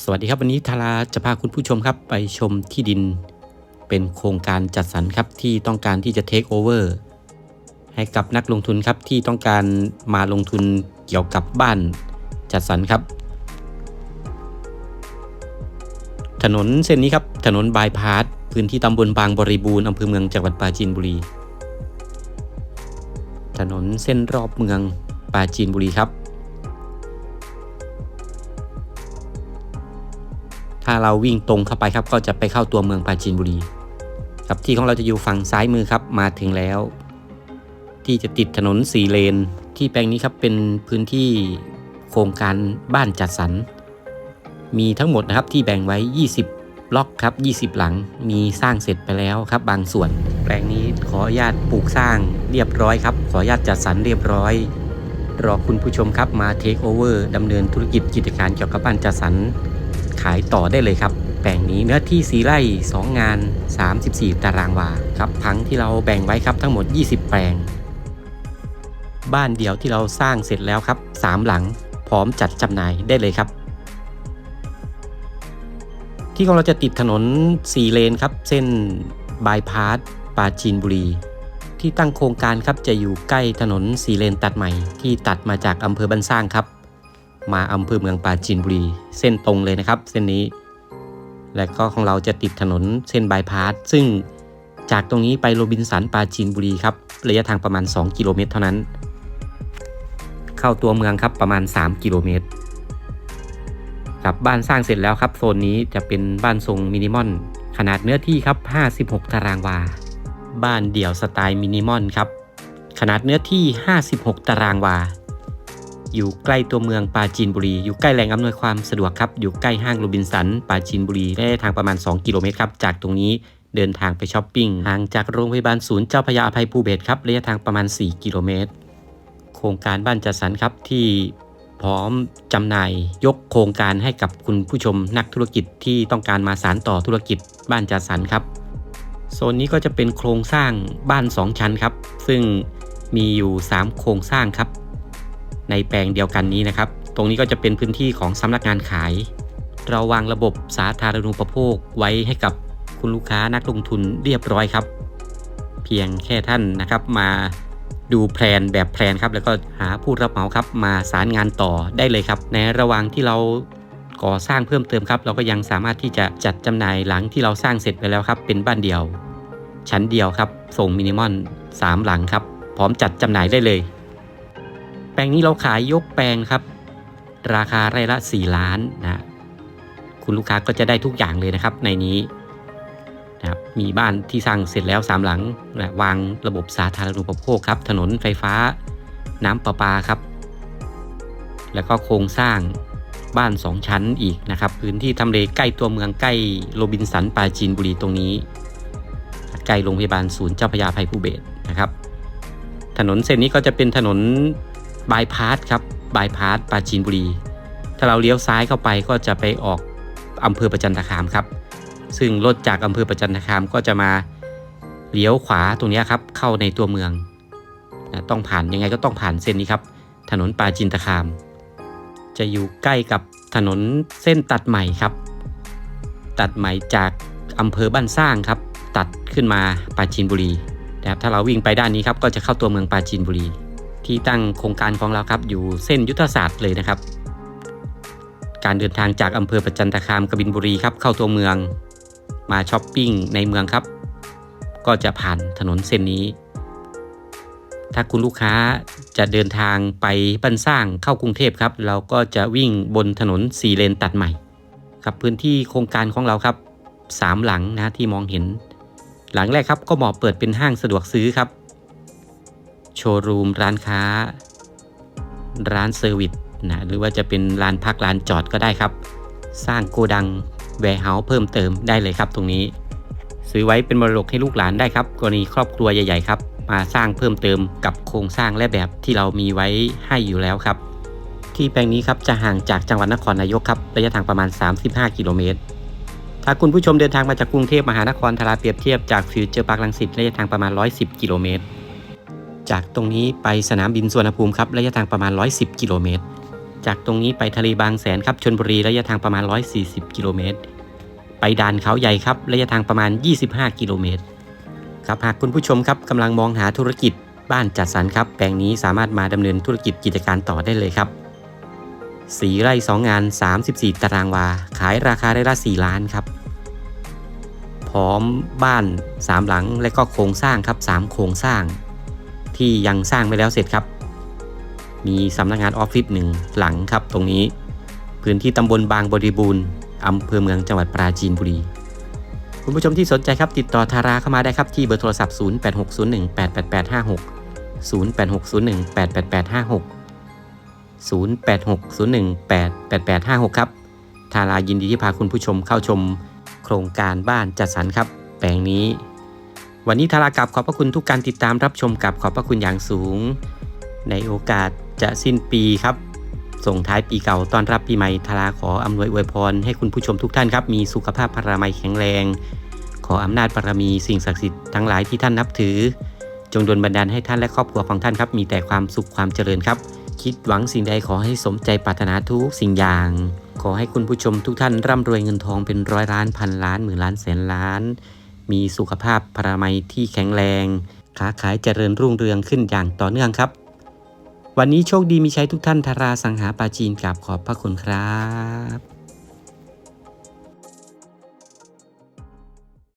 สวัสดีครับวันนี้ทาราจะพาคุณผู้ชมครับไปชมที่ดิน เป็นโครงการจัดสรรครับที่ต้องการที่จะเทคโอเวอร์ให้กับนักลงทุนครับที่ต้องการมาลงทุนเกี่ยวกับบ้านจัดสรรครับ ถนนเส้นนี้ครับถนนบายพาสพื้นที่ตำบลบางบริบูรณ์อำเภอเมืองจังหวัดปราจีนบุรี ถนนเส้นรอบเมืองปราจีนบุรีครับาเราวิ่งตรงเข้าไปครับ ก็จะไปเข้าตัวเมืองปราจีนบุรี ครับที่ของเราจะอยู่ฝั่งซ้ายมือครับมาถึงแล้ว ที่จะติดถนนสี่เลน ที่แปลงนี้ครับเป็นพื้นที่โครงการบ้านจัดสรรมีทั้งหมดนะครับที่แบ่งไว้ 20บล็อกครับ 20 หลังมีสร้างเสร็จไปแล้วครับ บางส่วน แปลงนี้ขออนุญาตปลูกสร้างเรียบร้อยครับ ขออนุญาตจัดสรรเรียบร้อย รอคุณผู้ชมครับมาเทคโอเวอร์ดำเนินธุรกิจกิจการเกี่ยวกับบ้านจัดสรร ขายต่อได้เลยครับ แปลงนี้เนื้อที่4ไร่ 2 งาน 34 ตารางวาครับพังที่เราแบ่งไว้ครับทั้งหมด 20 แปลง บ้านเดียวที่เราสร้างเสร็จแล้วครับ 3 หลังพร้อมจัดจำหน่ายได้เลยครับ ที่ของเราจะติดถนน 4 เลนครับ เส้นบายพาสปาจีนบุรีที่ตั้งโครงการครับจะอยู่ใกล้ถนน4เลนตัดใหม่ที่ตัดมาจากอำเภอบ้านสร้างครับ มาอำเภอเมืองปราจีนบุรี เส้นตรงเลยนะครับ เส้นนี้ และก็ของเราจะติดถนนเส้นบายพาสซึ่งจากตรงนี้ไปโรบินสันปราจีนบุรีครับระยะทางประมาณ 2 กิโลเมตรเท่านั้น เข้าตัวเมืองครับประมาณ 3 กิโลเมตรครับบ้านสร้างเสร็จแล้วครับโซนนี้จะเป็นบ้านทรงมินิมอลขนาดเนื้อที่ครับ 56 ตารางวา บ้านเดี่ยวสไตล์มินิมอลครับ ขนาดเนื้อที่ 56 ตารางวา อยู่ใกล้ตัวเมืองปราจีนบุรี อยู่ใกล้แหล่งอำนวยความสะดวกครับ อยู่ใกล้ห้างโรบินสันปราจีนบุรีระยะทางประมาณ 2 กิโลเมตรครับ จากตรงนี้เดินทางไปช้อปปิ้งห่างจากโรงพยาบาลศูนย์เจ้าพยาอภัยภูเบศครับระยะทางประมาณ 4 กิโลเมตร โครงการบ้านจัดสรรครับที่พร้อมจำหน่ายยกโครงการให้กับคุณผู้ชมนักธุรกิจที่ต้องการมาสานต่อธุรกิจบ้านจัดสรรครับโซนนี้ก็จะเป็นโครงสร้างบ้าน 2 ชั้นครับ ซึ่งมีอยู่ 3 โครงสร้างครับ ในแปลงเดียวกันนี้นะครับ ตรงนี้ก็จะเป็นพื้นที่ของสำนักงานขาย เราวางระบบสาธารณูปโภคไว้ให้กับคุณลูกค้านักลงทุนเรียบร้อยครับ เพียงแค่ท่านนะครับมาดูแพลนแบบแพลนครับ แล้วก็หาผู้รับเหมาครับมาสารงานต่อได้เลยครับ ในระหว่างที่เราก่อสร้างเพิ่มเติมครับ เราก็ยังสามารถที่จะจัดจำหน่ายหลังที่เราสร้างเสร็จไปแล้วครับ เป็นบ้านเดียว ชั้นเดียวครับ ส่งมินิมอล3หลังครับ พร้อมจัดจำหน่ายได้เลย แปลงนี้เราขายยกแปลงครับ ราคาไร่ละ 4 ล้านนะคุณลูกค้าก็จะได้ทุกอย่างเลยนะครับในนี้นะครับมีบ้านที่สร้างเสร็จแล้ว 3 หลังนะวางระบบสาธารณูปโภคครับ ถนนไฟฟ้า น้ำประปาครับ แล้วก็โครงสร้างบ้าน 2 ชั้นอีกนะครับ พื้นที่ทำเลใกล้ตัวเมืองใกล้โรบินสันปราจีนบุรีตรงนี้ใกล้โรงพยาบาลศูนย์เจ้าพยาภัยภูเบศนะครับ ถนนเส้นนี้ก็จะเป็นถนน บายพาสครับบายพาสปราจีนบุรี ถ้าเราเลี้ยวซ้ายเข้าไปก็จะไปออกอำเภอประจันตคามครับ ซึ่งรถจากอำเภอประจันตคามก็จะมาเลี้ยวขวาตรงนี้ครับเข้าในตัวเมืองนะต้องผ่านยังไงก็ต้องผ่านเส้นนี้ครับ ถนนปาจินตคาม จะอยู่ใกล้กับถนนเส้นตัดใหม่ครับ ตัดใหม่จากอำเภอบ้านสร้างครับ ตัดขึ้นมาปาจีนบุรีนะครับถ้าเราวิ่งไปด้านนี้ครับก็จะเข้าตัวเมืองปาจีนบุรี ที่ตั้งโครงการของเราครับอยู่เส้นยุทธศาสตร์เลยนะครับ การเดินทางจากอำเภอประจันตคามกบินบุรีครับเข้าตัวเมือง มาช้อปปิ้งในเมืองครับ ก็จะผ่านถนนเส้นนี้ ถ้าคุณลูกค้าจะเดินทางไปบ้านสร้างเข้ากรุงเทพครับ เราก็จะวิ่งบนถนนสี่เลนตัดใหม่ครับพื้นที่โครงการของเราครับสามหลังนะที่มองเห็น หลังแรกครับก็เหมาะเปิดเป็นห้างสะดวกซื้อครับ โชว์รูมร้านค้า ร้านเซอร์วิสนะหรือว่าจะเป็นลานพักลานจอดก็ได้ครับ สร้างโกดังแวร์เฮาส์เพิ่มเติมได้เลยครับตรงนี้ ซื้อไว้เป็นมรดกให้ลูกหลานได้ครับ กรณีครอบครัวใหญ่ๆครับ มาสร้างเพิ่มเติมกับโครงสร้างและแบบที่เรามีไว้ให้อยู่แล้วครับ ที่แปลงนี้ครับจะห่างจากจังหวัดนครนายกครับระยะทางประมาณ 35 กิโลเมตรถ้าคุณผู้ชมเดินทางมาจากกรุงเทพมหานครทาราเปรียบเทียบจากฟิวเจอร์พาร์คลังสิตระยะทางประมาณ 110 กิโลเมตร จากตรงนี้ไปสนามบินสุวรรณภูมิครับระยะทางประมาณ 110 กิโลเมตร จากตรงนี้ไปทะเลบางแสนครับชนบุรีระยะทางประมาณ 140 กิโลเมตร ไปด่านเขาใหญ่ครับระยะทางประมาณ 25 กิโลเมตร ครับหากคุณผู้ชมครับกำลังมองหาธุรกิจบ้านจัดสรรครับแปลงนี้สามารถมาดำเนินธุรกิจกิจการต่อได้เลยครับ4ไร่2งาน 34 ตารางวา ขายราคาไร่ละ 4 ล้านครับ พร้อมบ้าน 3 หลังและก็โครงสร้างครับ 3 โครงสร้าง ที่ยังสร้างไม่แล้วเสร็จครับ มีสำนักงานออฟฟิศหนึ่งหลังครับตรงนี้ พื้นที่ตำบลบางบริบูรณ์อำเภอเมืองจังหวัดปราจีนบุรี คุณผู้ชมที่สนใจครับติดต่อทาราเข้ามาได้ครับที่เบอร์โทรศัพท์ 0860188856 0860188856 0860188856 ครับ ทารายินดีที่พาคุณผู้ชมเข้าชม โครงการบ้านจัดสรรครับ แปลงนี้ วันนี้ทารากับขอบพระคุณทุกการติดตามรับชมกับขอบพระคุณอย่างสูง ในโอกาสจะสิ้นปีครับ ส่งท้ายปีเก่าต้อนรับปีใหม่ทาราขออำนวยอวยพร ให้คุณผู้ชมทุกท่านครับมีสุขภาพพรามัยแข็งแรง ขออำนาจบารมีสิ่งศักดิ์สิทธิ์ทั้งหลายที่ท่านนับถือ จงดลบันดาลให้ท่านและครอบครัวของท่านครับมีแต่ความสุขความเจริญครับ คิดหวังสิ่งใดขอให้สมใจปรารถนาทุกสิ่งอย่าง ขอให้คุณผู้ชมทุกท่านร่ำรวยเงินทองเป็นร้อยล้านพันล้านหมื่นล้านแสนล้าน มีสุขภาพพรามัยที่แข็งแรง ค้าขายเจริญรุ่งเรืองขึ้นอย่างต่อเนื่องครับ วันนี้โชคดีมีชัยทุกท่านทาราสังหาปาจีนกับขอบพระคุณครับ